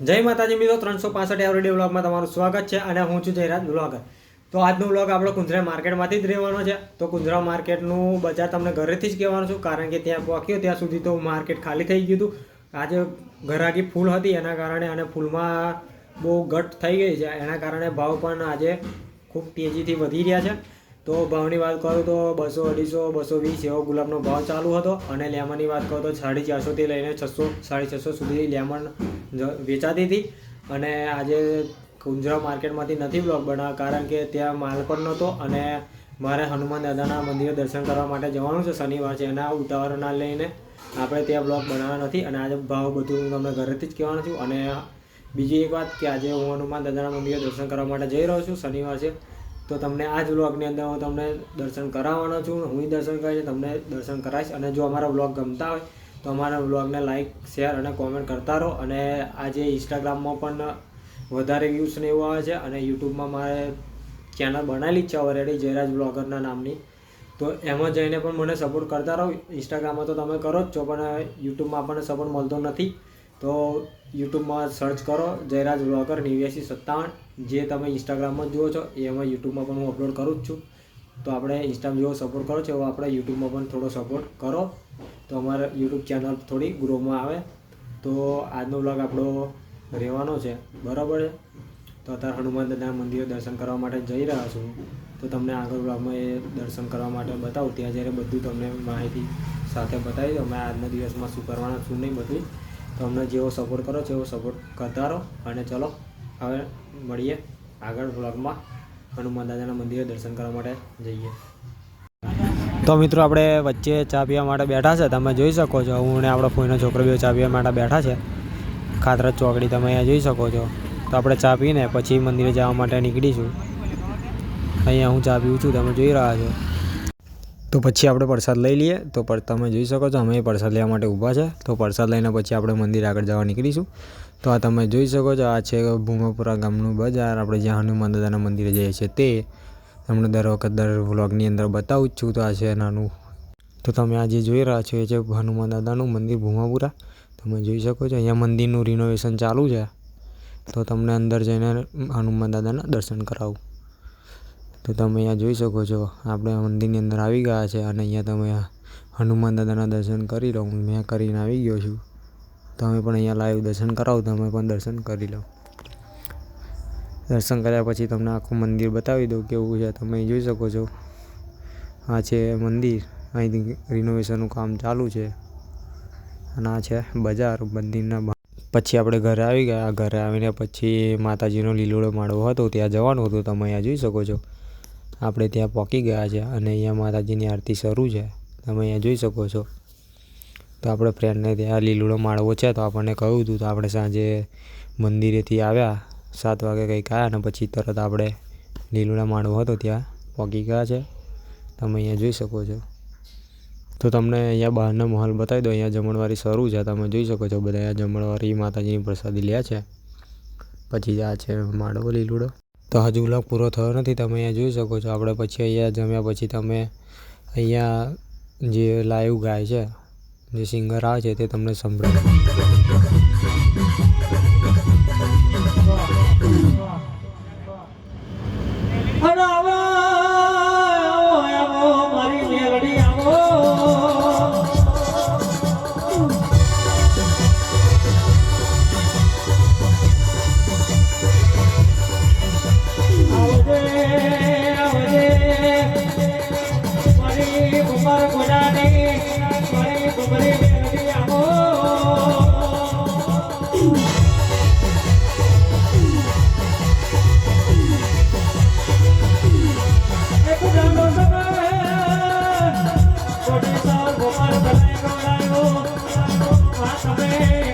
જય માતાજી મિત્રો, ત્રણસો પાસઠ એવરેડી વ્લોગમાં તમારું સ્વાગત છે અને હું છું જયરાજ બ્લોગર. તો આજનો વ્લોગ આપણો કુંદરા માર્કેટમાંથી જ રહેવાનો છે. તો કુંદરા માર્કેટનું બજાર તમને ઘરેથી જ કહેવાનું છું, કારણ કે ત્યાં પહોંચ્યો ત્યાં સુધી તો માર્કેટ ખાલી થઈ ગયું હતું. આજે ઘરાકી ફૂલ હતી એના કારણે અને ફૂલમાં બહુ ઘટ થઈ ગઈ છે. એના કારણે ભાવ પણ આજે ખૂબ તેજીથી વધી રહ્યા છે. તો ભાવની વાત કરું તો બસો અઢીસો, બસો વીસ એવો ગુલાબનો ભાવ ચાલુ હતો અને લેમનની વાત કરું તો સાડી ચારસોથી લઈને છસો, સાડી છસો સુધી લેમન વેચાતી હતી અને આજે કુંજરા માર્કેટમાંથી નથી બ્લોગ બનાવ્યો કારણ કે ત્યાં માલ પણ નહોતો અને મારે હનુમાન દાદાના મંદિરે દર્શન કરવા માટે જવાનું છે શનિવાર છે. એના ઉતાવળના લઈને આપણે ત્યાં બ્લોગ બનાવવાનો નથી અને આજે ભાવ બધું હું તમને ઘરેથી જ કહેવાનું છું. અને બીજી એક વાત કે આજે હું હનુમાન દાદાના મંદિરે દર્શન કરવા માટે જઈ રહ્યો છું શનિવાર છે, તો તમને આ જ વ્લોગની અંદર હું તમને દર્શન કરાવવાનો છું. હું દર્શન કરીશ તમને દર્શન કરાવીશ અને જો અમારા વ્લોગ ગમતા હોય તો અમારા વ્લોગને લાઇક શેર અને કોમેન્ટ કરતા રહો. અને આજે ઇન્સ્ટાગ્રામમાં પણ વધારે વ્યૂઝ ને એવું આવે છે. અને યુટ્યુબમાં મારે ચેનલ બનાવેલી જ છે ઓલરેડી જયરાજ બ્લોગરના નામની. તો એમાં જઈને પણ મને સપોર્ટ કરતા રહો. ઇન્સ્ટાગ્રામમાં તો તમે કરો જ છો, પણ યુટ્યુબમાં આપણને સપોર્ટ મળતો નથી. તો યુટ્યુબમાં સર્ચ કરો, જયરાજ બ્લોગર નેવ્યાસી સત્તાવન. જે તમે ઇન્સ્ટાગ્રામમાં જુઓ છો, એમાં યુટ્યુબમાં પણ હું અપલોડ કરું જ છું. તો આપણે ઇન્સ્ટામાં જેવો સપોર્ટ કરો છો એવો આપણે યુટ્યુબમાં પણ થોડો સપોર્ટ કરો. તો અમારે યુટ્યુબ ચેનલ થોડી ગ્રોમાં આવે. તો આજનો બ્લોગ આપણો રહેવાનો છે. બરાબર છે? તો અત્યારે હનુમાન દાદાના મંદિરે દર્શન કરવા માટે જઈ રહ્યા છું. તો તમને આગળ બ્લોગમાં એ દર્શન કરવા માટે બતાવું. ત્યાં જ્યારે બધું તમને માહિતી સાથે બતાવી અમે આજના દિવસમાં શું કરવાના, શું નહીં બધું. તમને જેવો સપોર્ટ કરો છો એવો સપોર્ટ કરતા રહો. અને ચલો, હવે મળીએ આગળ બ્લોગમાં હનુમાન દાદાના મંદિરે દર્શન કરવા માટે જઈએ. તો મિત્રો, આપણે વચ્ચે ચા પીવા માટે બેઠા છે. તમે જોઈ શકો છો, હું અને આપણો ફોઈનો છોકરો બે ચા પીવા માટે બેઠા છે. ખાતરજ ચોકડી તમે અહીંયા જોઈ શકો છો. તો આપણે ચા પીને પછી મંદિરે જવા માટે નીકળીશું. અહીંયા હું ચા પીવું છું, તમે જોઈ રહ્યા છો. તો પછી આપણે પ્રસાદ લઈ લઈએ. તો તમે જોઈ શકો છો, અમે પ્રસાદ લેવા માટે ઊભા છે. તો પ્રસાદ લઈને પછી આપણે મંદિર આગળ જવા નીકળીશું. તો આ તમે જોઈ શકો છો, આ છે ભૂમાપુરા ગામનું બજાર. આપણે જ્યાં હનુમાન દાદાના મંદિરે જઈએ છીએ તે. તમને દર વખત દર વ્લોગની અંદર બતાવું જ છું તો આ છે નાનું. તો તમે આજે જોઈ રહ્યા છો એ છે હનુમાન દાદાનું મંદિર ભૂમાપુરા. તમે જોઈ શકો છો, અહીંયા મંદિરનું રિનોવેશન ચાલુ છે. તો તમને અંદર જઈને હનુમાન દાદાના દર્શન કરાવું. તો તમે અહીંયા જોઈ શકો છો, આપણે મંદિરની અંદર આવી ગયા છે અને અહીંયા તમે હનુમાન દાદાના દર્શન કરી લો મેં કરીને આવી ગયો છું. તમે પણ અહીંયા લાઈવ દર્શન કરાવો, તમે પણ દર્શન કરી લો. દર્શન કર્યા પછી તમને આખું મંદિર બતાવી દઉં કેવું છે. તમે જોઈ શકો છો. આ છે મંદિર. અહીંથી રિનોવેશનનું કામ ચાલુ છે. અને આ છે બજાર, મંદિરના પછી આપણે ઘરે આવી ગયા. ઘરે આવીને પછી માતાજીનો લીલોડો માળવો હતો. ત્યાં જવાનું હતું. તમે અહીંયા જોઈ શકો છો. આપણે ત્યાં પહોંચી ગયા છે અને અહીંયા માતાજીની આરતી શરૂ છે. તમે અહીંયા જોઈ શકો છો. તો આપણે ફ્રેન્ડને ત્યાં લીલુડો માળવો છે તો આપણને કહ્યું હતું તો આપણે સાંજે મંદિરેથી આવ્યા, સાત વાગે કંઈક આવ્યા અને પછી તરત આપણે લીલુડા માળવો હતો ત્યાં પહોંચી ગયા છે. તમે અહીંયા જોઈ શકો છો. તો તમને અહીંયા બહારનો માહોલ બતાવી દો અહીંયા જમણવારી શરૂ છે. તમે જોઈ શકો છો બધા અહીંયા જમણવારી માતાજીની પ્રસાદી લે છે. પછી આ છે માળવો લીલુડો. તો હજુ વ્લોગ પૂરો થયો નથી. તમે અહીંયા જોઈ શકો છો. આપણે પછી અહીંયા જમ્યા પછી તમે અહીંયા જે લાઈવ ગાય છે જે સિંગર આવે છે તે તમને સંભળાય